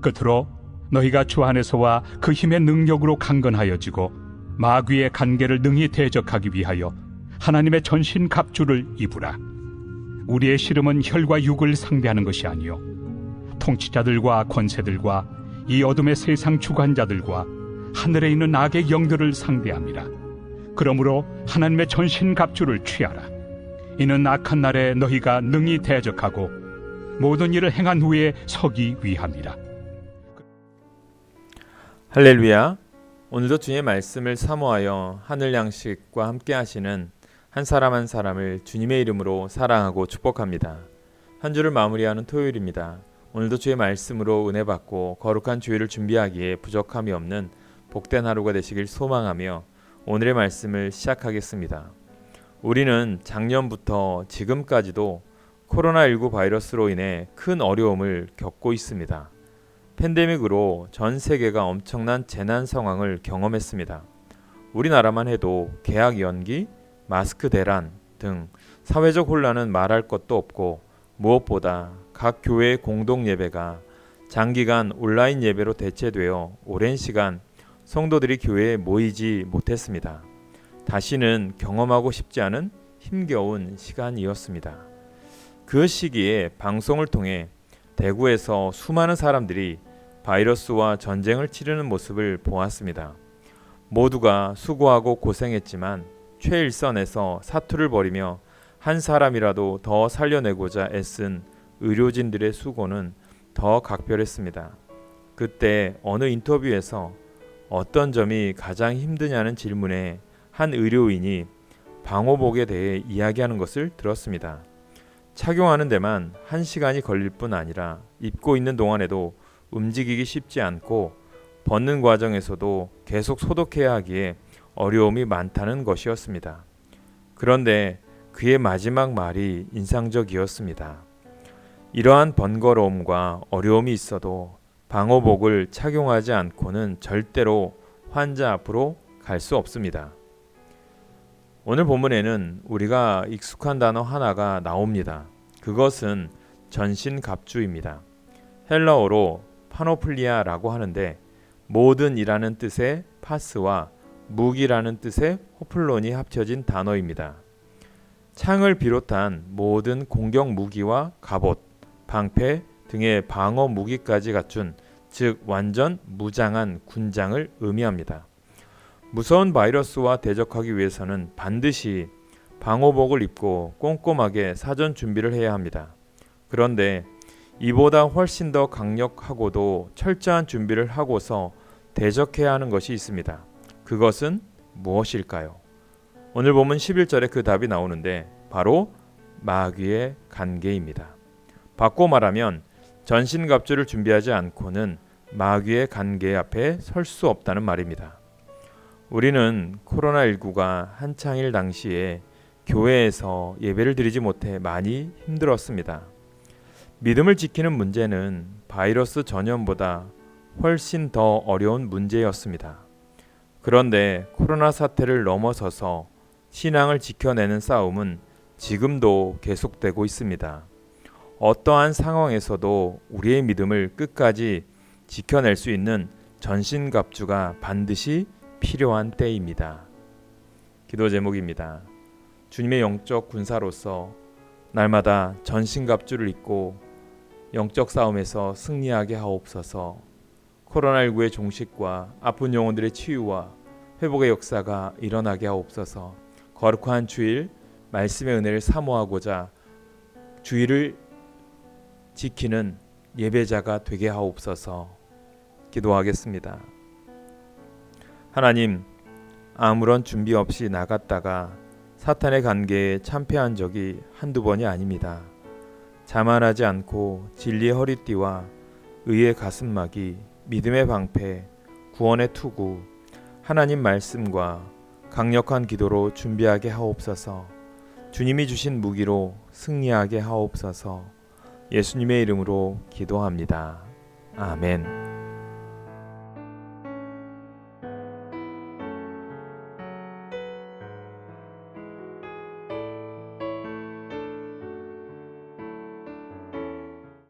끝으로 너희가 주 안에서와 그 힘의 능력으로 강건하여지고 마귀의 간계를 능히 대적하기 위하여 하나님의 전신 갑주를 입으라. 우리의 씨름은 혈과 육을 상대하는 것이 아니요 통치자들과 권세들과 이 어둠의 세상 주관자들과 하늘에 있는 악의 영들을 상대함이라. 그러므로 하나님의 전신 갑주를 취하라. 이는 악한 날에 너희가 능히 대적하고 모든 일을 행한 후에 서기 위함이라. 할렐루야. 오늘도 주님의 말씀을 사모하여 하늘 양식과 함께 하시는 한 사람 한 사람을 주님의 이름으로 사랑하고 축복합니다. 한 주를 마무리하는 토요일입니다. 오늘도 주의 말씀으로 은혜 받고 거룩한 주일을 준비하기에 부족함이 없는 복된 하루가 되시길 소망하며 오늘의 말씀을 시작하겠습니다. 우리는 작년부터 지금까지도 코로나19 바이러스로 인해 큰 어려움을 겪고 있습니다. 팬데믹으로 전 세계가 엄청난 재난 상황을 경험했습니다. 우리나라만 해도 계약 연기, 마스크 대란 등 사회적 혼란은 말할 것도 없고 무엇보다 각 교회의 공동 예배가 장기간 온라인 예배로 대체되어 오랜 시간 성도들이 교회에 모이지 못했습니다. 다시는 경험하고 싶지 않은 힘겨운 시간이었습니다. 그 시기에 방송을 통해 대구에서 수많은 사람들이 바이러스와 전쟁을 치르는 모습을 보았습니다. 모두가 수고하고 고생했지만 최일선에서 사투를 벌이며 한 사람이라도 더 살려내고자 애쓴 의료진들의 수고는 더 각별했습니다. 그때 어느 인터뷰에서 어떤 점이 가장 힘드냐는 질문에 한 의료인이 방호복에 대해 이야기하는 것을 들었습니다. 착용하는 데만 한 시간이 걸릴 뿐 아니라 입고 있는 동안에도 움직이기 쉽지 않고 벗는 과정에서도 계속 소독해야 하기에 어려움이 많다는 것이었습니다. 그런데 그의 마지막 말이 인상적이었습니다. 이러한 번거로움과 어려움이 있어도 방호복을 착용하지 않고는 절대로 환자 앞으로 갈 수 없습니다. 오늘 본문에는 우리가 익숙한 단어 하나가 나옵니다. 그것은 전신갑주입니다. 헬라어로 파노플리아라고 하는데 모든이라는 뜻의 파스와 무기라는 뜻의 호플론이 합쳐진 단어입니다. 창을 비롯한 모든 공격 무기와 갑옷, 방패 등의 방어 무기까지 갖춘 즉 완전 무장한 군장을 의미합니다. 무서운 바이러스와 대적하기 위해서는 반드시 방호복을 입고 꼼꼼하게 사전 준비를 해야 합니다. 그런데 이보다 훨씬 더 강력하고도 철저한 준비를 하고서 대적해야 하는 것이 있습니다. 그것은 무엇일까요? 오늘 보면 11절에 그 답이 나오는데 바로 마귀의 간계입니다. 바꿔 말하면 전신갑주를 준비하지 않고는 마귀의 간계 앞에 설 수 없다는 말입니다. 우리는 코로나19가 한창일 당시에 교회에서 예배를 드리지 못해 많이 힘들었습니다. 믿음을 지키는 문제는 바이러스 전염보다 훨씬 더 어려운 문제였습니다. 그런데 코로나 사태를 넘어서서 신앙을 지켜내는 싸움은 지금도 계속되고 있습니다. 어떠한 상황에서도 우리의 믿음을 끝까지 지켜낼 수 있는 전신갑주가 반드시 필요한 때입니다. 기도 제목입니다. 주님의 영적 군사로서 날마다 전신갑주를 입고 영적 싸움에서 승리하게 하옵소서. 코로나19의 종식과 아픈 영혼들의 치유와 회복의 역사가 일어나게 하옵소서. 거룩한 주일 말씀의 은혜를 사모하고자 주일을 지키는 예배자가 되게 하옵소서. 기도하겠습니다. 하나님, 아무런 준비 없이 나갔다가 사탄의 관계에 참패한 적이 한두 번이 아닙니다. 자만하지 않고 진리의 허리띠와 의의 가슴막이 믿음의 방패, 구원의 투구, 하나님 말씀과 강력한 기도로 준비하게 하옵소서. 주님이 주신 무기로 승리하게 하옵소서. 예수님의 이름으로 기도합니다. 아멘.